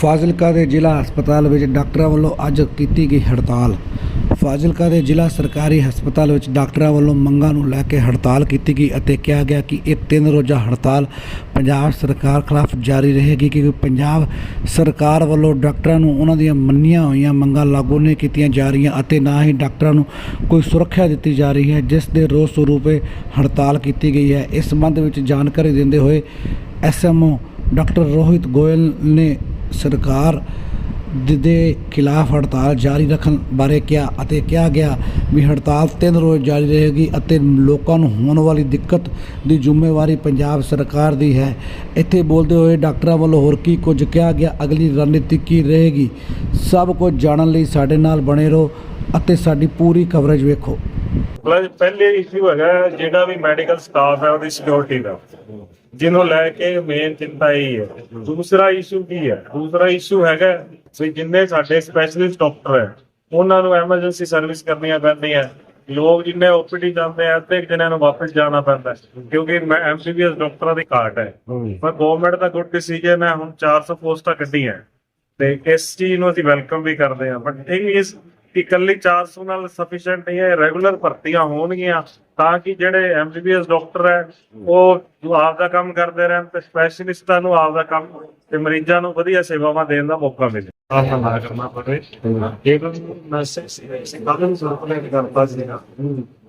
ਫਾਜ਼ਿਲਕਾ ਦੇ ਜ਼ਿਲ੍ਹਾ ਹਸਪਤਾਲ ਵਿੱਚ ਡਾਕਟਰਾਂ ਵੱਲੋਂ ਅੱਜ ਕੀਤੀ ਗਈ ਹੜਤਾਲ। ਫਾਜ਼ਿਲਕਾ ਦੇ ਜ਼ਿਲ੍ਹਾ ਸਰਕਾਰੀ ਹਸਪਤਾਲ ਵਿੱਚ ਡਾਕਟਰਾਂ ਵੱਲੋਂ ਮੰਗਾਂ ਨੂੰ ਲੈ ਕੇ ਹੜਤਾਲ ਕੀਤੀ ਗਈ ਅਤੇ ਕਿਹਾ ਗਿਆ ਕਿ ਇਹ ਤਿੰਨ ਰੋਜ਼ਾ ਹੜਤਾਲ ਪੰਜਾਬ ਸਰਕਾਰ ਖਿਲਾਫ ਜਾਰੀ ਰਹੇਗੀ ਕਿਉਂਕਿ ਪੰਜਾਬ ਸਰਕਾਰ ਵੱਲੋਂ ਡਾਕਟਰਾਂ ਨੂੰ ਉਹਨਾਂ ਦੀਆਂ ਮੰਨੀਆਂ ਹੋਈਆਂ ਮੰਗਾਂ ਲਾਗੂ ਨਹੀਂ ਕੀਤੀਆਂ ਜਾ ਰਹੀਆਂ ਅਤੇ ਨਾ ਹੀ ਡਾਕਟਰਾਂ ਨੂੰ ਕੋਈ ਸੁਰੱਖਿਆ ਦਿੱਤੀ ਜਾ ਰਹੀ ਹੈ, ਜਿਸ ਦੇ ਰੋਸ ਸਰੂਪ ਹੜਤਾਲ ਕੀਤੀ ਗਈ ਹੈ। ਇਸ ਸੰਬੰਧ ਵਿੱਚ ਜਾਣਕਾਰੀ ਦਿੰਦੇ ਹੋਏ ਐਸਐਮਓ ਡਾਕਟਰ ਰੋਹਿਤ ਗੋਇਲ ਨੇ ਸਰਕਾਰ ਦੇ- ਦੇ ਖਿਲਾਫ ਹੜਤਾਲ ਜਾਰੀ ਰੱਖਣ ਬਾਰੇ ਕਿਹਾ ਅਤੇ ਕਿਹਾ ਗਿਆ ਵੀ ਹੜਤਾਲ ਤਿੰਨ ਰੋਜ਼ ਜਾਰੀ ਰਹੇਗੀ ਅਤੇ ਲੋਕਾਂ ਨੂੰ ਹੋਣ ਵਾਲੀ ਦਿੱਕਤ ਦੀ ਜ਼ਿੰਮੇਵਾਰੀ ਪੰਜਾਬ ਸਰਕਾਰ ਦੀ ਹੈ। ਇੱਥੇ ਬੋਲਦੇ ਹੋਏ ਡਾਕਟਰਾਂ ਵੱਲੋਂ ਹੋਰ ਕੀ ਕੁਝ ਕਿਹਾ ਗਿਆ? ਅਗਲੀ ਰਣਨੀਤੀ ਕੀ ਰਹੇਗੀ? ਸਭ ਕੁਝ ਜਾਣਨ ਲਈ ਸਾਡੇ ਨਾਲ ਬਣੇ ਰਹੋ ਅਤੇ ਸਾਡੀ ਪੂਰੀ ਕਵਰੇਜ ਵੇਖੋ। ਪਲੱਸ ਪਹਿਲੇ ਇਸ਼ੂ ਹੈਗਾ, ਜਿਹੜਾ ਵੀ ਮੈਡੀਕਲ ਸਟਾਫ ਹੈ, ਉਹਦੀ ਸਿਕਿਉਰਿਟੀ ਦਾ। ਜਿਹਨੂੰ ਲੈ ਕੇ ਮੇਨ ਚਿੰਤਾ ਇਹ ਹੈ। ਦੂਸਰਾ ਇਸ਼ੂ ਕੀ ਹੈ? ਦੂਸਰਾ ਇਸ਼ੂ ਹੈਗਾ ਵੀ ਜਿੰਨੇ ਸਾਡੇ ਸਪੈਸ਼ਲਿਸਟ ਡਾਕਟਰ ਹੈ, ਉਹਨਾਂ ਨੂੰ ਐਮਰਜੈਂਸੀ ਸਰਵਿਸ ਕਰਨੀਆਂ ਪੈਂਦੀਆਂ। ਲੋਕ ਜਿੰਨੇ ਓਪੀਡੀ ਜਾਂਦੇ ਆ, ਅੱਧੇ ਕੁ ਨੂੰ ਵਾਪਸ ਜਾਣਾ ਪੈਂਦਾ ਕਿਉਂਕਿ ਮੈਂ ਐਮਬੀਬੀਐਸ ਡਾਕਟਰਾਂ ਦੀ ਘਾਟ ਹੈ। ਪਰ ਗਵਰਨਮੈਂਟ ਦਾ ਗੁੱਡ ਡਿਸੀਜਨ ਹੈ, ਹੁਣ 400 ਪੋਸਟਾਂ ਕੱਢੀਆਂ। ਤੇ ਇਸ ਚੀਜ਼ ਨੂੰ ਅਸੀਂ ਵੈਲਕਮ ਵੀ ਕਰਦੇ ਹਾਂ। ਬਟ ਥਿੰਗ ਇਸ ਕਿ ਇਕੱਲੀ 400 ਨਾਲ ਸਫੀਸ਼ੀਐਂਟ ਨਹੀਂ ਹੈ ਰੈਗੂਲਰ ਭਰਤੀਆਂ ਹੋਣਗੀਆਂ। ਤਾਂ ਕਿ ਜਿਹੜੇ ਐਮਬੀਬੀਐਸ ਡਾਕਟਰ ਹੈ ਉਹ ਆਪ ਦਾ ਕੰਮ ਕਰਦੇ ਰਹਿਣ ਤੇ ਸਪੈਸ਼ਲਿਸਟਾਂ ਨੂੰ ਆਪ ਦਾ ਕੰਮ ਤੇ ਮਰੀਜ਼ਾਂ ਨੂੰ ਵਧੀਆ ਸੇਵਾਵਾਂ ਦੇਣ ਦਾ ਮੌਕਾ ਮਿਲੇ। ਆਹ ਨਾ ਕਰਨਾ ਪਵੇ। ਇਹ ਮੈਸੇਜ ਸੀ ਕਾਹਨੂੰ ਸਰਕੂਲੇਟ ਕਰਤਾ ਸੀਗਾ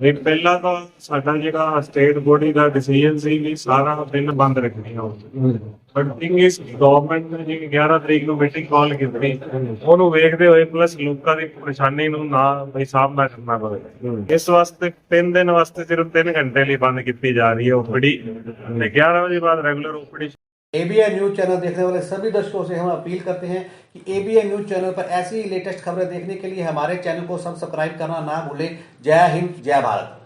ਵੀ ਪਹਿਲਾਂ ਤਾਂ ਸਾਡਾ ਜਿਹੜਾ ਸਟੇਟ ਬੋਡੀ ਦਾ ਡਿਸੀਜਨ ਸੀ ਵੀ ਸਾਰਾ ਦਿਨ ਬੰਦ ਰੱਖਣੀ ਹੋਊਗੀ ਬਟ ਥਿੰਗ ਇਸ ਗਵਰਨਮੈਂਟ ਨੇ ਜਿਹੜੀ 11 ਤਰੀਕ ਨੂੰ ਮੀਟਿੰਗ ਕਾਲ ਕੀਤੀ ਉਹਨੂੰ ਵੇਖਦੇ ਹੋਏ ਪਲੱਸ ਲੋਕਾਂ ਦੀ ਪਰੇਸ਼ਾਨੀ ਨੂੰ ਨਾ ਬਈ ਸਾਹਮਣਾ ਕਰਨਾ ਪਵੇ। ਇਸ ਵਾਸਤੇ 3 ਦਿਨ ਵਾਸਤੇ सिर्फ़ तीन घंटे ओपीडी। ग्यारह बजे बाद regular OPD. ABN news channel देखने वाले सभी दर्शकों से हम अपील करते हैं कि एबीएन न्यूज़ चैनल पर ऐसी लेटेस्ट खबरें देखने के लिए हमारे चैनल को सब्सक्राइब करना ना भूलें। जय हिंद, जय भारत।